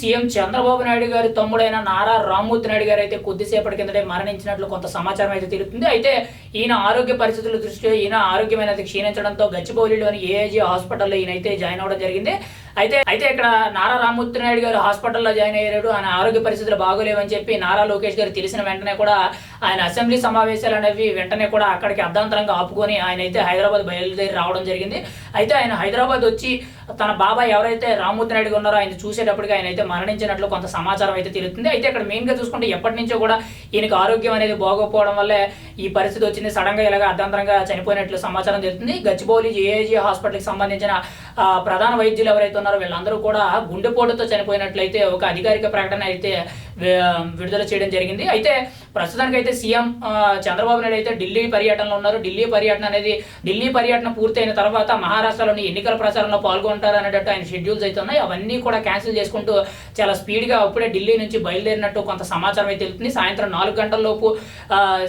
CM Chandrababu Naidu గారి తమ్ముడైన నారా రామ్మూర్తి నాయుడు గారు అయితే కొద్దిసేపటి కిందటే మరణించినట్లు కొంత సమాచారం అయితే తిరుగుతుంది అయితే ఈయన ఆరోగ్య పరిస్థితుల దృష్ట్యా ఈయన ఆరోగ్యమైనది క్షీణించడంతో గచ్చిబౌలిలోని ఏఐజీ హాస్పిటల్లో ఈయన అయితే జాయిన్ అవ్వడం జరిగింది. అయితే అయితే ఇక్కడ నారా రామ్మూర్తి నాయుడు గారు హాస్పిటల్లో జాయిన్ అయ్యారు. ఆయన ఆరోగ్య పరిస్థితులు బాగోలేవని చెప్పి నారా లోకేష్ గారు తెలిసిన వెంటనే కూడా ఆయన అసెంబ్లీ సమావేశాలు అనేవి వెంటనే కూడా అక్కడికి అర్ధాంతరంగా ఆపుకొని ఆయన అయితే హైదరాబాద్ బయలుదేరి రావడం జరిగింది. అయితే ఆయన హైదరాబాద్ వచ్చి తన బాబాయ్ ఎవరైతే రామ్మూర్తి నాయుడు ఉన్నారో ఆయన చూసేటప్పటికి ఆయన అయితే మరణించినట్లు కొంత సమాచారం అయితే తెలుస్తుంది. అయితే ఇక్కడ మెయిన్గా చూసుకుంటే ఎప్పటి నుంచో కూడా ఈయనకు ఆరోగ్యం అనేది బాగోకపోవడం వల్లే ఈ పరిస్థితి వచ్చింది. సడన్గా ఇలాగ అర్ధాంతరంగా చనిపోయినట్లు సమాచారం తెలుస్తుంది. గచ్చిబౌలి ఏఏజీ హాస్పిటల్కి సంబంధించిన ప్రధాన వైద్యులు ఎవరైతే ఉన్నారో వీళ్ళందరూ కూడా గుండెపోటుతో చనిపోయినట్లయితే ఒక అధికారిక ప్రకటన అయితే విడుదల చేయడం జరిగింది. అయితే ప్రస్తుతానికి అయితే సీఎం చంద్రబాబు నాయుడు అయితే ఢిల్లీ పర్యటనలో ఉన్నారు. ఢిల్లీ పర్యటన అనేది ఢిల్లీ పర్యటన పూర్తయిన తర్వాత మహారాష్ట్రలోని ఎన్నికల ప్రచారంలో పాల్గొంటారు అనేటట్టు ఆయన షెడ్యూల్స్ అయితే ఉన్నాయి. అవన్నీ కూడా క్యాన్సిల్ చేసుకుంటూ చాలా స్పీడ్గా అప్పుడే ఢిల్లీ నుంచి బయలుదేరినట్టు కొంత సమాచారం అయితే తెలుస్తుంది. సాయంత్రం నాలుగు గంటల లోపు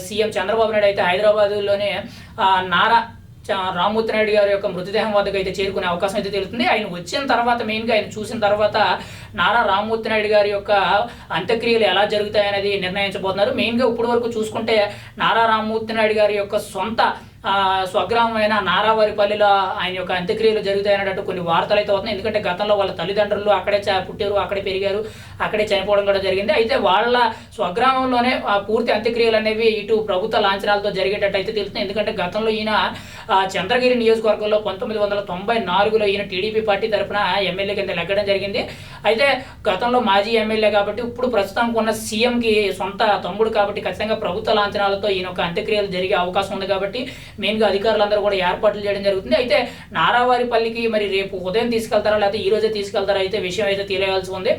సీఎం చంద్రబాబు నాయుడు అయితే హైదరాబాద్లోనే నారా రామ్మూర్తి నాయుడు గారి యొక్క మృతదేహం వద్దకు అయితే చేరుకునే అవకాశం అయితే తెలుస్తుంది. ఆయన వచ్చిన తర్వాత మెయిన్గా ఆయన చూసిన తర్వాత నారా రామ్మూర్తి నాయుడు గారి యొక్క అంత్యక్రియలు ఎలా జరుగుతాయనేది నిర్ణయించబోతున్నారు. మెయిన్గా ఇప్పటి వరకు చూసుకుంటే నారా రామ్మూర్తి నాయుడు గారి యొక్క సొంత స్వగ్రామమైన నారావారిపల్లిలో ఆయన యొక్క అంత్యక్రియలు జరుగుతాయన్నట్టు కొన్ని వార్తలు అయితే వస్తున్నాయి. ఎందుకంటే గతంలో వాళ్ళ తల్లిదండ్రులు అక్కడే పుట్టారు అక్కడే పెరిగారు అక్కడే చనిపోవడం కూడా జరిగింది. అయితే వాళ్ళ స్వగ్రామంలోనే ఆ పూర్తి అంత్యక్రియలు అనేవి ఇటు ప్రభుత్వ లాంఛనాలతో జరిగేటట్టు అయితే తెలుస్తుంది ఎందుకంటే గతంలో ఈయన చంద్రగిరి నియోజకవర్గంలో పంతొమ్మిది వందల తొంభై నాలుగులో ఈయన టీడీపీ పార్టీ తరఫున ఎమ్మెల్యే కింద లెగ్గడం జరిగింది. అయితే గతంలో మాజీ ఎమ్మెల్యే కాబట్టి ఇప్పుడు ప్రస్తుతం ఉన్న సీఎంకి సొంత తమ్ముడు కాబట్టి ఖచ్చితంగా ప్రభుత్వ లాంఛనాలతో ఈయన ఒక అంత్యక్రియలు జరిగే అవకాశం ఉంది కాబట్టి మెయిన్గా అధికారులందరూ కూడా ఏర్పాట్లు చేయడం జరుగుతుంది. అయితే నారావారిపల్లికి మరి రేపు ఉదయం తీసుకెళ్తారా? లేకపోతే ఈ రోజే తీసుకెళ్తారా? అయితే విషయం అయితే తెలియాల్సి ఉంది.